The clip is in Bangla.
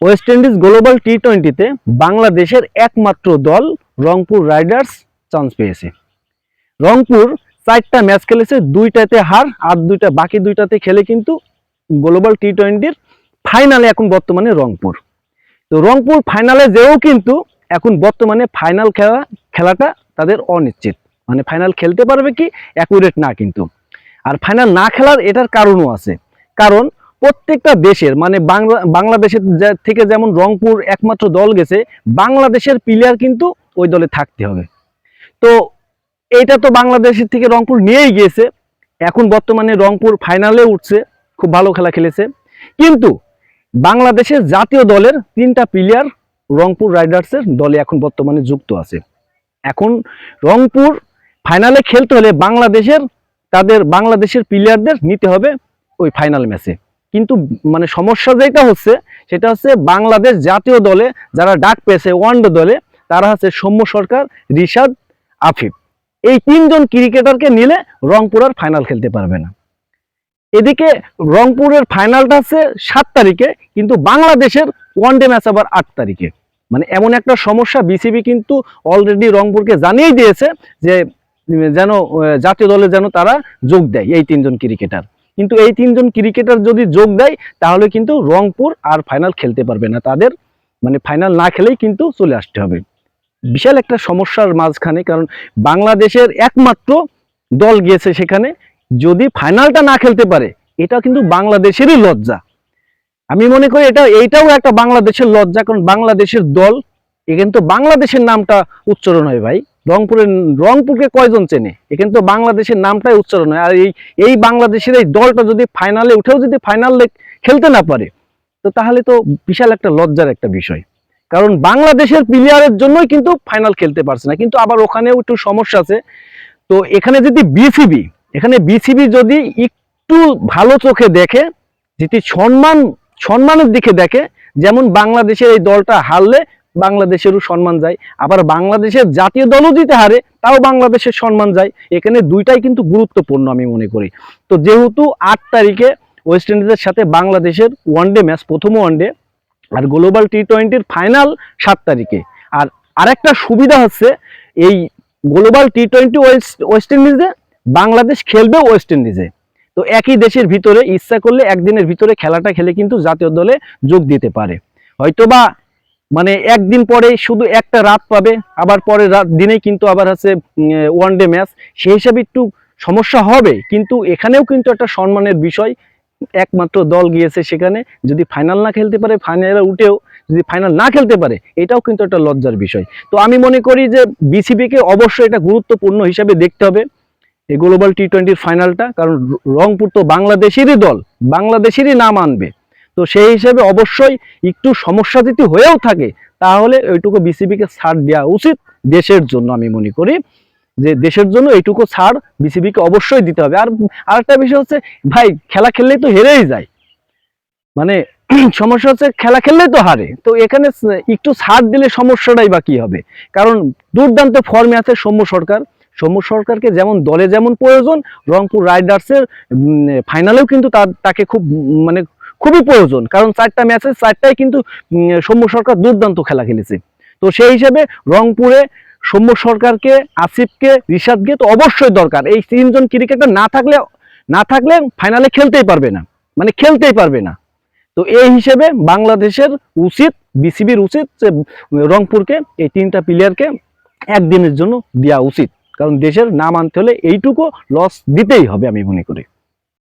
ওয়েস্ট ইন্ডিজ গ্লোবাল টি টোয়েন্টিতে বাংলাদেশের একমাত্র দল রংপুর রাইডার্স চান্স পেয়েছে। রংপুর চারটা ম্যাচ খেলেছে, দুইটাতে হার আর দুইটা, বাকি দুইটাতে খেলে কিন্তু গ্লোবাল টি টোয়েন্টির ফাইনালে এখন বর্তমানে রংপুর। তো রংপুর ফাইনালে যেও কিন্তু এখন বর্তমানে ফাইনাল খেলা, খেলাটা তাদের অনিশ্চিত। মানে ফাইনাল খেলতে পারবে কি অ্যাকুরেট না কিন্তু। আর ফাইনাল না খেলার এটার কারণও আছে। কারণ প্রত্যেকটা দেশের মানে বাংলা, বাংলাদেশের থেকে যেমন রংপুর একমাত্র দল গেছে, বাংলাদেশের প্লেয়ার কিন্তু ওই দলে থাকতে হবে। তো এইটা তো বাংলাদেশের থেকে রংপুর নিয়েই গিয়েছে এখন বর্তমানে রংপুর ফাইনালে উঠছে, খুব ভালো খেলা খেলেছে। কিন্তু বাংলাদেশের জাতীয় দলের তিনটা প্লেয়ার রংপুর রাইডার্সের দলে এখন বর্তমানে যুক্ত আছে। এখন রংপুর ফাইনালে খেলতে হলে বাংলাদেশের, তাদের বাংলাদেশের প্লেয়ারদের নিতে হবে ওই ফাইনাল ম্যাচে কিন্তু মানে সমস্যা যেটা হচ্ছে, সেটা হচ্ছে বাংলাদেশ জাতীয় দলে যারা ডাক পেয়েছে, ওয়ানডে দলে, তারা হচ্ছে সৌম্য সরকার, রিশাদ, আফিফ। এই তিনজন ক্রিকেটারকে নিলে রংপুর আর ফাইনাল খেলতে পারবে না। এদিকে রংপুরের ফাইনালটা হচ্ছে সাত তারিখে, কিন্তু বাংলাদেশের ওয়ানডে ম্যাচ আবার আট তারিখে। মানে এমন একটা সমস্যা বিসিবি কিন্তু অলরেডি রংপুরকে জানিয়েই দিয়েছে যে, যেন জাতীয় দলে যেন তারা যোগ দেয় এই তিনজন ক্রিকেটার। কিন্তু এই তিনজন ক্রিকেটার যদি যোগ দেয়, তাহলে কিন্তু রংপুর আর ফাইনাল খেলতে পারবে না। তাদের মানে ফাইনাল না খেলেই কিন্তু চলে আসতে হবে। বিশাল একটা সমস্যার মাঝখানে, কারণ বাংলাদেশের একমাত্র দল গিয়েছে সেখানে। যদি ফাইনালটা না খেলতে পারে, এটা কিন্তু বাংলাদেশেরই লজ্জা। আমি মনে করি এটা, এইটাও একটা বাংলাদেশের লজ্জা, কারণ বাংলাদেশের দল এখানে তো বাংলাদেশের নামটা উচ্চারণ হয় ভাই। রংপুরের, রংপুরকে কয়জন চেনে? এখানে তো বাংলাদেশের নামটাই উচ্চারণ হয়। আর এই এই বাংলাদেশের এই দলটা যদি ফাইনালে উঠেও যদি ফাইনাল খেলতে না পারে, তো তাহলে তো বিশাল একটা লজ্জার একটা বিষয়। কারণ বাংলাদেশের প্লেয়ারের জন্যই কিন্তু ফাইনাল খেলতে পারছে না। কিন্তু আবার ওখানেও একটু সমস্যা আছে। তো এখানে যদি বিসিবি এখানে বিসিবি যদি একটু ভালো চোখে দেখে, যদি সম্মান, সম্মানের দিকে দেখে, যেমন বাংলাদেশের এই দলটা হারলে বাংলাদেশেরও সম্মান যায়। আবার বাংলাদেশের জাতীয় দলও যদি হারে, তাও বাংলাদেশের সম্মান যায়। এখানে দুইটাই কিন্তু গুরুত্বপূর্ণ আমি মনে করি। তো যেহেতু আট তারিখে ওয়েস্ট ইন্ডিজের সাথে বাংলাদেশের ওয়ানডে ম্যাচ প্রথম ওয়ানডে আর গ্লোবাল টি টোয়েন্টির ফাইনাল সাত তারিখে। আর আরেকটা সুবিধা হচ্ছে, এই global T twenty West West ইন্ডিজে Bangladesh খেলবে ওয়েস্ট ইন্ডিজে তো একই দেশের ভিতরে ইচ্ছা করলে একদিনের ভিতরে খেলাটা খেলে কিন্তু জাতীয় দলে যোগ দিতে পারে। হয়তোবা মানে একদিন পরে শুধু একটা রাত পাবে, আবার পরে রাত দিনেই কিন্তু আবার আছে ওয়ান ডে ম্যাচ সেই হিসাবে একটু সমস্যা হবে, কিন্তু এখানেও কিন্তু একটা সম্মানের বিষয়। একমাত্র দল গিয়েছে সেখানে, যদি ফাইনাল না খেলতে পারে ফাইনালে উঠেও যদি ফাইনাল না খেলতে পারে, এটাও কিন্তু একটা লজ্জার বিষয়। তো আমি মনে করি যে বিসিবিকে অবশ্যই এটা গুরুত্বপূর্ণ হিসাবে দেখতে হবে, এই গ্লোবাল টি টোয়েন্টির ফাইনালটা কারণ রংপুর তো বাংলাদেশেরই দল, বাংলাদেশেরই নাম আনবে। তো সেই হিসেবে অবশ্যই একটু সমস্যা যদি হয়েও থাকে, তাহলে ওইটুকু বিসিবিকে ছাড় দেওয়া উচিত দেশের জন্য আমি মনে করি। যে দেশের জন্য এইটুকু ছাড় বিসিবিকে অবশ্যই দিতে হবে। আর আরেকটা বিষয় হচ্ছে, ভাই, খেলা খেললেই তো হেরেই যায়। মানে সমস্যা হচ্ছে, খেলা খেললেই তো হারে। তো এখানে একটু ছাড় দিলে সমস্যাটাই বা কি হবে? কারণ দুর্দান্ত ফর্মে আছে সৌম্য সরকার। সৌম্য সরকারকে যেমন দলে যেমন প্রয়োজন, রংপুর রাইডার্সের ফাইনালেও কিন্তু তার- তাকে খুব মানে খুবই প্রয়োজন। কারণ চারটা ম্যাচে চারটাই কিন্তু সৌম্য সরকার দুর্দান্ত খেলা খেলেছে। তো সেই হিসেবে রংপুরে সৌম্য সরকারকে, আসিফকে, রিশাদকে তো অবশ্যই দরকার। এই তিনজন ক্রিকেটার না থাকলে না থাকলে ফাইনালে খেলতেই পারবে না। মানে খেলতেই পারবে না। তো এই হিসেবে বাংলাদেশের উচিত, বিসিবির উচিত যে, রংপুরকে, এই তিনটা প্লেয়ারকে একদিনের জন্য দেওয়া উচিত। কারণ দেশের নাম আনতে হলে এইটুকু লস দিতেই হবে আমি মনে করি।